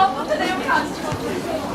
아무튼 내용이 안 찍었는데.